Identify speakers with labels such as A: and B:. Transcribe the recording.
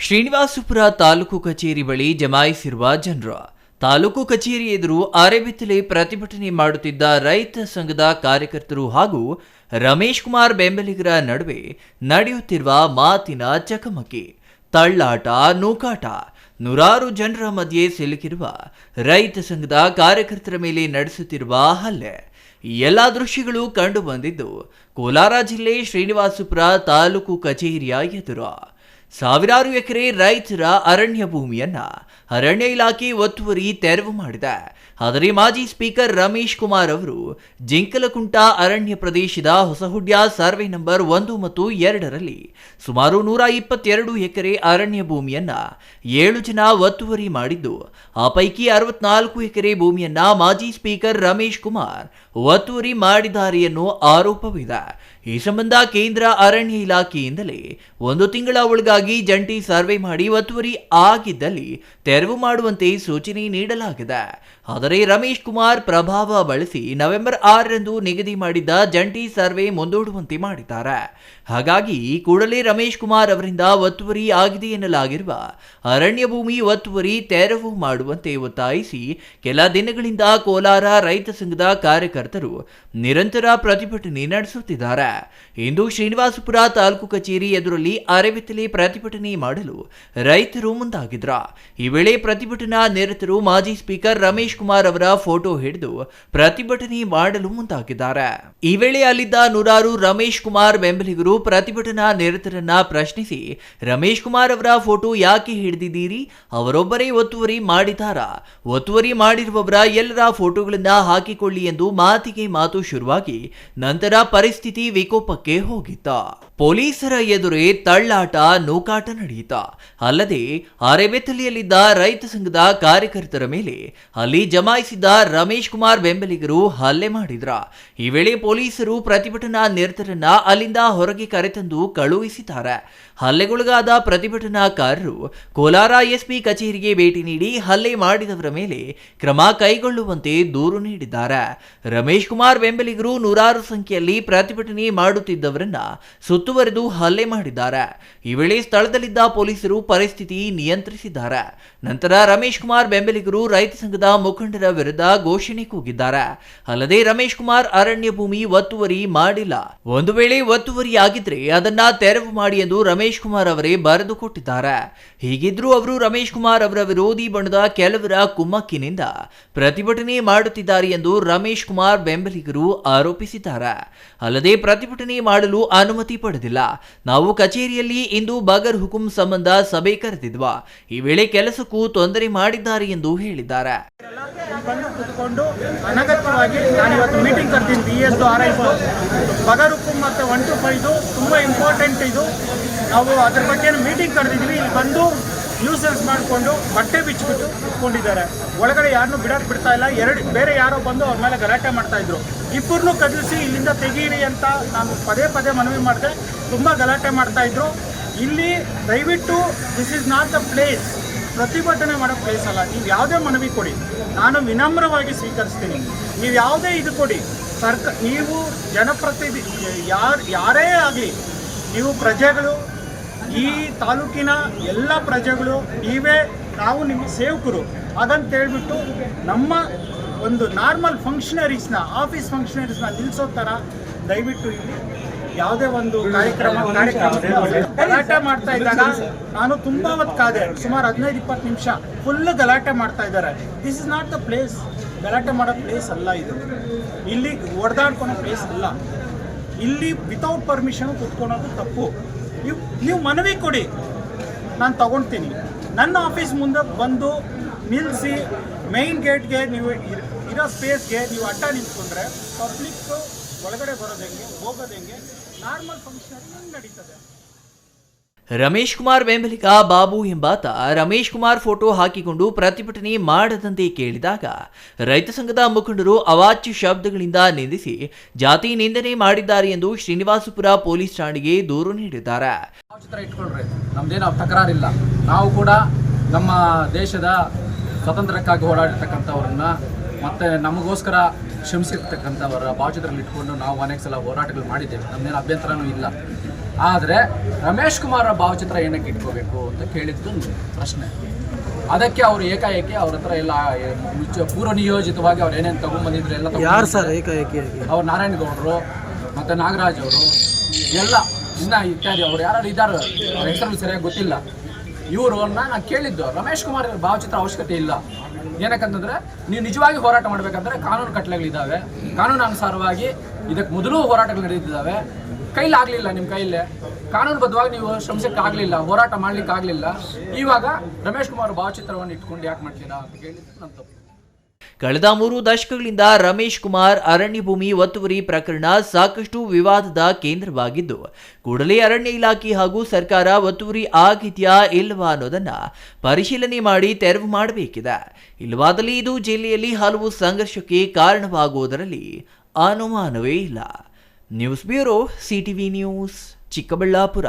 A: ಶ್ರೀನಿವಾಸಪುರ ತಾಲೂಕು ಕಚೇರಿ ಬಳಿ ಜಮಾಯಿಸಿರುವ ಜನರು. ತಾಲೂಕು ಕಚೇರಿ ಎದುರು ಅರೆಬಿತ್ತಲೆ ಪ್ರತಿಭಟನೆ ಮಾಡುತ್ತಿದ್ದ ರೈತ ಸಂಘದ ಕಾರ್ಯಕರ್ತರು ಹಾಗೂ ರಮೇಶ್ ಕುಮಾರ್ ಬೆಂಬಲಿಗರ ನಡುವೆ ನಡೆಯುತ್ತಿರುವ ಮಾತಿನ ಚಕಮಕಿ. ತಳ್ಳಾಟ, ನೂಕಾಟ, ನೂರಾರು ಜನರ ಮಧ್ಯೆ ಸಿಲುಕಿರುವ ರೈತ ಸಂಘದ ಕಾರ್ಯಕರ್ತರ ಮೇಲೆ ನಡೆಸುತ್ತಿರುವ ಹಲ್ಲೆ. ಎಲ್ಲ ದೃಶ್ಯಗಳು ಕಂಡುಬಂದಿದ್ದು ಕೋಲಾರ ಜಿಲ್ಲೆ ಶ್ರೀನಿವಾಸಪುರ ತಾಲೂಕು ಕಚೇರಿಯ ಎದುರು. ಸಾವಿರಾರು ಎಕರೆ ರೈತರ ಅರಣ್ಯ ಭೂಮಿಯನ್ನ ಅರಣ್ಯ ಇಲಾಖೆ ಒತ್ತುವರಿ ತೆರವು ಮಾಡಿದೆ. ಆದರೆ ಮಾಜಿ ಸ್ಪೀಕರ್ ರಮೇಶ್ ಕುಮಾರ್ ಅವರು ಜಿಂಕಲಕುಂಟ ಅರಣ್ಯ ಪ್ರದೇಶದ ಹೊಸಹುಡ್ಯ ಸರ್ವೆ ನಂಬರ್ ಒಂದು ಮತ್ತು ಎರಡರಲ್ಲಿ ಸುಮಾರು ನೂರ ಇಪ್ಪತ್ತೆರಡು ಎಕರೆ ಅರಣ್ಯ ಭೂಮಿಯನ್ನ ಏಳು ಜನ ಒತ್ತುವರಿ ಮಾಡಿದ್ದು, ಆ ಪೈಕಿ ಅರವತ್ನಾಲ್ಕು ಎಕರೆ ಭೂಮಿಯನ್ನ ಮಾಜಿ ಸ್ಪೀಕರ್ ರಮೇಶ್ ಕುಮಾರ್ ಒತ್ತುವರಿ ಮಾಡಿದ್ದಾರೆ ಎನ್ನುವ ಆರೋಪವಿದೆ. ಈ ಸಂಬಂಧ ಕೇಂದ್ರ ಅರಣ್ಯ ಇಲಾಖೆಯಿಂದಲೇ ಒಂದು ತಿಂಗಳ ಒಳಗಾಗಿ ಜಂಟಿ ಸರ್ವೆ ಮಾಡಿ ಒತ್ತುವರಿ ಆಗಿದ್ದಲ್ಲಿ ತೆರವು ಮಾಡುವಂತೆ ಸೂಚನೆ ನೀಡಲಾಗಿದೆ. ಆದರೆ ರಮೇಶ್ ಕುಮಾರ್ ಪ್ರಭಾವ ಬಳಸಿ ನವೆಂಬರ್ ಆರರಂದು ನಿಗದಿ ಮಾಡಿದ್ದ ಜಂಟಿ ಸರ್ವೆ ಮುಂದೂಡುವಂತೆ ಮಾಡಿದ್ದಾರೆ. ಹಾಗಾಗಿ ಕೂಡಲೇ ರಮೇಶ್ ಕುಮಾರ್ ಅವರಿಂದ ಒತ್ತುವರಿ ಆಗಿದೆ ಎನ್ನಲಾಗಿರುವ ಅರಣ್ಯ ಭೂಮಿ ಒತ್ತುವರಿ ತೆರವು ಮಾಡುವಂತೆ ಒತ್ತಾಯಿಸಿ ಕೆಲ ದಿನಗಳಿಂದ ಕೋಲಾರ ರೈತ ಸಂಘದ ಕಾರ್ಯಕರ್ತರು ನಿರಂತರ ಪ್ರತಿಭಟನೆ ನಡೆಸುತ್ತಿದ್ದಾರೆ. ಇಂದು ಶ್ರೀನಿವಾಸಪುರ ತಾಲೂಕು ಕಚೇರಿ ಎದುರಲ್ಲಿ ಅರೆಬಿತ್ತಲೆ ಪ್ರತಿಭಟನೆ ಮಾಡಲು ರೈತರು ಮುಂದಾಗಿದ್ರ. ಈ ವೇಳೆ ಪ್ರತಿಭಟನಾ ನಿರತರು ಮಾಜಿ ಸ್ಪೀಕರ್ ರಮೇಶ್ ಕುಮಾರ್ ಅವರ ಫೋಟೋ ಹಿಡಿದು ಪ್ರತಿಭಟನೆ ಮಾಡಲು ಮುಂದಾಗಿದ್ದಾರೆ. ಈ ವೇಳೆ ಅಲ್ಲಿದ್ದ ನೂರಾರು ರಮೇಶ್ ಕುಮಾರ್ ಬೆಂಬಲಿಗರು ಪ್ರತಿಭಟನಾ ನಿರತರನ್ನ ಪ್ರಶ್ನಿಸಿ, ರಮೇಶ್ ಕುಮಾರ್ ಅವರ ಫೋಟೋ ಯಾಕೆ ಹಿಡಿದಿದ್ದೀರಿ? ಅವರೊಬ್ಬರೇ ಒತ್ತುವರಿ ಮಾಡಿದಾರ ಒತ್ತುವರಿ ಮಾಡಿರುವವರ ಎಲ್ಲರ ಫೋಟೋಗಳನ್ನ ಹಾಕಿಕೊಳ್ಳಿ ಎಂದು ಮಾತಿಗೆ ಮಾತು ಶುರುವಾಗಿ ನಂತರ ಪರಿಸ್ಥಿತಿ ವಿಕೋಪಕ್ಕೆ ಹೋಗಿತ್ತ. ಪೊಲೀಸರ ಎದುರೇ ತಳ್ಳಾಟ ನೂಕಾಟ ನಡೆಯಿತ. ಅಲ್ಲದೆ ಅರೆಬೆತ್ತಲಿಯಲ್ಲಿದ್ದ ರೈತ ಸಂಘದ ಕಾರ್ಯಕರ್ತರ ಮೇಲೆ ಅಲ್ಲಿ ಜಮಾಯಿಸಿದ್ದ ರಮೇಶ್ ಕುಮಾರ್ ಬೆಂಬಲಿಗರು ಹಲ್ಲೆ ಮಾಡಿದ್ರ. ಈ ವೇಳೆ ಪೊಲೀಸರು ಪ್ರತಿಭಟನಾ ನಿರತರನ್ನ ಅಲ್ಲಿಂದ ಹೊರಗೆ ಕರೆತಂದು ಕಳುಹಿಸಿದ್ದಾರೆ. ಹಲ್ಲೆಗೊಳಗಾದ ಪ್ರತಿಭಟನಾಕಾರರು ಕೋಲಾರ ಎಸ್ಪಿ ಕಚೇರಿಗೆ ಭೇಟಿ ನೀಡಿ ಹಲ್ಲೆ ಮಾಡಿದವರ ಮೇಲೆ ಕ್ರಮ ಕೈಗೊಳ್ಳುವಂತೆ ದೂರು ನೀಡಿದ್ದಾರೆ. ರಮೇಶ್ ಕುಮಾರ್ ಬೆಂಬಲಿಗರು ನೂರಾರು ಸಂಖ್ಯೆಯಲ್ಲಿ ಪ್ರತಿಭಟನೆ ಮಾಡುತ್ತಿದ್ದವರನ್ನ ಸುತ್ತುವರೆದು ಹಲ್ಲೆ ಮಾಡಿದ್ದಾರೆ. ಈ ವೇಳೆ ಸ್ಥಳದಲ್ಲಿದ್ದ ಪೊಲೀಸರು ಪರಿಸ್ಥಿತಿ ನಿಯಂತ್ರಿಸಿದ್ದಾರೆ. ನಂತರ ರಮೇಶ್ ಕುಮಾರ್ ಬೆಂಬಲಿಗರು ರೈತ ಸಂಘದ ಮುಖಂಡರ ವಿರುದ್ಧ ಘೋಷಣೆ ಕೂಗಿದ್ದಾರೆ. ಅಲ್ಲದೆ ರಮೇಶ್ ಕುಮಾರ್ ಅರಣ್ಯ ಭೂಮಿ ಒತ್ತುವರಿ ಮಾಡಿಲ್ಲ. ಒಂದು ವೇಳೆ ಒತ್ತುವರಿ ಆಗಿದ್ರೆ ಅದನ್ನ ತೆರವು ಮಾಡಿ ಎಂದು ರಮೇಶ್ ಕುಮಾರ್ ಅವರೇ ಬರೆದು ಕೊಟ್ಟಿದ್ದಾರೆ. ಹೀಗಿದ್ರೂ ಅವರು ರಮೇಶ್ ಕುಮಾರ್ ಅವರ ವಿರೋಧಿ ಬಣದ ಕೆಲವರ ಕುಮ್ಮಕ್ಕಿನಿಂದ ಪ್ರತಿಭಟನೆ ಮಾಡುತ್ತಿದ್ದಾರೆ ಎಂದು ರಮೇಶ್ ಕುಮಾರ್ ಬೆಂಬಲಿಗರು ಆರೋಪಿಸಿದ್ದಾರೆ. ಅಲ್ಲದೆ ಪ್ರತಿಭಟನೆ ಮಾಡಲು ಅನುಮತಿ ಪಡೆದಿಲ್ಲ. ನಾವು ಕಚೇರಿಯಲ್ಲಿ ಇಂದು ಬಗರ್ ಹುಕುಂ ಸಂಬಂಧ ಸಭೆ ಕರೆದಿದ್ವಾ. ಈ ವೇಳೆ ಕೆಲಸಕ್ಕೂ ತೊಂದರೆ ಮಾಡಿದ್ದಾರೆ ಎಂದು ಹೇಳಿದ್ದಾರೆ.
B: ಬಂದು ಕುತ್ಕೊಂಡು ಅನಗತ್ಯವಾಗಿ ನಾನು ಇವತ್ತು ಮೀಟಿಂಗ್ ಕರ್ತೀನಿ. ಬಿ ಎಸ್ ಆರ್ ಮತ್ತು ಒನ್ ಟು ಫೈದು ತುಂಬ ಇಂಪಾರ್ಟೆಂಟ್ ಇದು. ನಾವು ಅದ್ರ ಬಗ್ಗೆ ಮೀಟಿಂಗ್ ಕರೆದಿದ್ವಿ. ಇಲ್ಲಿ ಬಂದು ನ್ಯೂಸೆನ್ಸ್ ಮಾಡಿಕೊಂಡು ಬಟ್ಟೆ ಬಿಚ್ಚಿಬಿಟ್ಟು ಕುತ್ಕೊಂಡಿದ್ದಾರೆ. ಒಳಗಡೆ ಯಾರನ್ನೂ ಬಿಡಕ್ಕೆ ಬಿಡ್ತಾ ಇಲ್ಲ. ಎರಡು, ಬೇರೆ ಯಾರೋ ಬಂದು ಅವ್ರ ಮೇಲೆ ಗಲಾಟೆ ಮಾಡ್ತಾ ಇದ್ರು. ಇಬ್ಬರನ್ನೂ ಕದಲಿಸಿ ಇಲ್ಲಿಂದ ತೆಗೀರಿ ಅಂತ ನಾನು ಪದೇ ಪದೇ ಮನವಿ ಮಾಡಿದೆ. ತುಂಬ ಗಲಾಟೆ ಮಾಡ್ತಾ ಇದ್ರು. ಇಲ್ಲಿ ದಯವಿಟ್ಟು this is not the place ಪ್ರತಿಭಟನೆ ಮಾಡೋ ಪ್ಲೇಸ್ ಅಲ್ಲ. ನೀವು ಯಾವುದೇ ಮನವಿ ಕೊಡಿ. ನಾನು ವಿನಮ್ರವಾಗಿ ಸ್ವೀಕರಿಸ್ತೀನಿ. ನೀವು ಯಾವುದೇ ಇದು ಕೊಡಿ. ಸರ್ಕ, ನೀವು ಜನಪ್ರತಿನಿಧಿ, ಯಾರು, ಯಾರೇ ಆಗಲಿ, ನೀವು ಪ್ರಜೆಗಳು, ಈ ತಾಲೂಕಿನ ಎಲ್ಲ ಪ್ರಜೆಗಳು, ನೀವೇ ನಾವು ನಿಮ್ಮ ಸೇವಕರು. ಅದಂತೇಳ್ಬಿಟ್ಟು ನಮ್ಮ ಒಂದು ನಾರ್ಮಲ್ ಫಂಕ್ಷನರೀಸ್ನ ಆಫೀಸ್ ಫಂಕ್ಷನರೀಸ್ನ ನಿಲ್ಲಿಸೋ ಥರ ದಯವಿಟ್ಟು ಇಲ್ಲಿ ಯಾವುದೇ ಒಂದು ಕಾರ್ಯಕ್ರಮ ಕಾರ್ಯಕ್ರಮ ಗಲಾಟೆ ಮಾಡ್ತಾ ಇದ್ದಾಗ ನಾನು ತುಂಬಾ ಹೊತ್ತು ಕಾದೆ. ಸುಮಾರು ಹದಿನೈದು ಇಪ್ಪತ್ತು ನಿಮಿಷ ಫುಲ್ ಗಲಾಟೆ ಮಾಡ್ತಾ ಇದ್ದಾರೆ. This is not the place ಗಲಾಟೆ ಮಾಡೋ ಪ್ಲೇಸ್ ಅಲ್ಲ ಇದು. ಇಲ್ಲಿ ಹೊಡೆದಾಡ್ಕೊಳೋ ಪ್ಲೇಸ್ ಅಲ್ಲ. ಇಲ್ಲಿ ವಿತೌಟ್ ಪರ್ಮಿಷನ್ ಕುತ್ಕೊಳೋದು ತಪ್ಪು. ನೀವು ನೀವು ಮನವಿ ಕೊಡಿ. ನಾನು ತಗೊಳ್ತೀನಿ ನನ್ನ ಆಫೀಸ್ ಮುಂದೆ ಬಂದು ನಿಲ್ಲಿಸಿ ಮೈನ್ ಗೇಟ್ಗೆ ನೀವು ಇರ್- ಇರೋ ಸ್ಪೇಸ್ಗೆ ನೀವು ಅಡ್ಡ ನಿಂತ್ಕೊಂಡ್ರೆ ಪಬ್ಲಿಕ್ ಒಳಗಡೆ ಬರೋದು ಹೆಂಗೆ ಹೋಗೋದು ಹೆಂಗೆ? ನಾರ್ಮಲ್ ಫಂಕ್ಷನ್ ನಡೀತದೆ?
A: ರಮೇಶ್ ಕುಮಾರ್ ಬೆಂಬಲಿಗ ಬಾಬು ಎಂಬಾತ ರಮೇಶ್ ಕುಮಾರ್ ಫೋಟೋ ಹಾಕಿಕೊಂಡು ಪ್ರತಿಭಟನೆ ಮಾಡದಂತೆ ಕೇಳಿದಾಗ ರೈತ ಸಂಘದ ಮುಖಂಡರು ಅವಾಚ್ಯ ಶಬ್ದಗಳಿಂದ ನಿಂದಿಸಿ ಜಾತಿ ನಿಂದನೆ ಮಾಡಿದ್ದಾರೆ ಎಂದು ಶ್ರೀನಿವಾಸಪುರ ಪೊಲೀಸ್ ಠಾಣೆಗೆ ದೂರು ನೀಡಿದ್ದಾರೆ.
C: ನಮ್ದೇನು ತಕರಾರಿಲ್ಲ. ನಾವು ಕೂಡ ನಮ್ಮ ದೇಶದ ಸ್ವತಂತ್ರಕ್ಕಾಗಿ ಹೋರಾಡಿರ್ತಕ್ಕಂಥವ್ರನ್ನ ಮತ್ತೆ ನಮಗೋಸ್ಕರ ಶ್ರಮಿಸಿರ್ತಕ್ಕಂಥವರ ಬಾಜುದ್ರಲ್ಲಿ ಇಟ್ಕೊಂಡು ನಾವು ಅನೇಕ ಸಲ ಹೋರಾಟಗಳು ಮಾಡಿದ್ದೇವೆ. ನಮ್ಮೇನು ಅಭ್ಯಂತರನೂ ಇಲ್ಲ. ಆದರೆ ರಮೇಶ್ ಕುಮಾರ್ ಭಾವಚಿತ್ರ ಏನಕ್ಕೆ ಇಟ್ಕೋಬೇಕು ಅಂತ ಕೇಳಿದ್ದು ಪ್ರಶ್ನೆ. ಅದಕ್ಕೆ ಅವರು ಏಕಾಏಕಿ ಅವ್ರ ಹತ್ರ ಎಲ್ಲ ಪೂರ್ವ ನಿಯೋಜಿತವಾಗಿ ಅವ್ರು ಏನೇನು ತಗೊಂಡ್ಬಂದಿದ್ರು ಎಲ್ಲ
D: ಯಾರು ಸರ್ ಏಕಾಏಕಿಯಾಗಿ?
C: ಅವ್ರು ನಾರಾಯಣಗೌಡರು ಮತ್ತು ನಾಗರಾಜ್ ಅವರು ಎಲ್ಲ ಇನ್ನ ಇತ್ಯಾದಿ ಅವ್ರು ಯಾರು ಇದ್ದಾರೆ ಅವ್ರ ಹೆಸರು ಸರಿಯಾಗಿ ಗೊತ್ತಿಲ್ಲ. ಇವರು ನಾನು ಕೇಳಿದ್ದು ರಮೇಶ್ ಕುಮಾರ್ ಭಾವಚಿತ್ರ ಅವಶ್ಯಕತೆ ಇಲ್ಲ. ಏನಕ್ಕಂತಂದ್ರೆ, ನೀವು ನಿಜವಾಗಿ ಹೋರಾಟ ಮಾಡ್ಬೇಕಂದ್ರೆ ಕಾನೂನು ಕಟ್ಟಲೆಗಳಿದ್ದಾವೆ ಕಾನೂನಾನುಸಾರವಾಗಿ ಇದಕ್ಕೆ ಮೊದಲು ಹೋರಾಟಗಳು ನಡೆಯುತ್ತಿದ್ದಾವೆ ಕೈಲಾಗಲಿಲ್ಲ ನಿಮ್ಮ ಕೈಲೇ. ಕಾನೂನುಬದ್ಧವಾಗಿ ನೀವು ಶ್ರಮಿಸಕ್ಕೆ ಆಗಲಿಲ್ಲ, ಹೋರಾಟ ಮಾಡ್ಲಿಕ್ಕೆ ಆಗಲಿಲ್ಲ. ಇವಾಗ ರಮೇಶ್ ಕುಮಾರ್ ಭಾವಚಿತ್ರವನ್ನು ಇಟ್ಕೊಂಡು ಯಾಕೆ ಮಾಡ್ತೀರಾ ಅಂತ ಕೇಳಿದ್ರೆ ನಮ್ಮ ತಪ್ಪು
A: ಕಳೆದ ಮೂರು ದಶಕಗಳಿಂದ ರಮೇಶ್ ಕುಮಾರ್ ಅರಣ್ಯ ಭೂಮಿ ಒತ್ತುವರಿ ಪ್ರಕರಣ ಸಾಕಷ್ಟು ವಿವಾದದ ಕೇಂದ್ರವಾಗಿದ್ದು, ಕೂಡಲೇ ಅರಣ್ಯ ಇಲಾಖೆ ಹಾಗೂ ಸರ್ಕಾರ ಒತ್ತುವರಿ ಆಗಿದೆಯಾ ಇಲ್ಲವಾ ಅನ್ನೋದನ್ನ ಪರಿಶೀಲನೆ ಮಾಡಿ ತೆರವು ಮಾಡಬೇಕಿದೆ. ಇಲ್ಲವಾದಲ್ಲಿ ಇದು ಜಿಲ್ಲೆಯಲ್ಲಿ ಹಲವು ಸಂಘರ್ಷಕ್ಕೆ ಕಾರಣವಾಗುವುದರಲ್ಲಿ ಅನುಮಾನವೇ ಇಲ್ಲ. News bureau CTV news Chikkaballapur.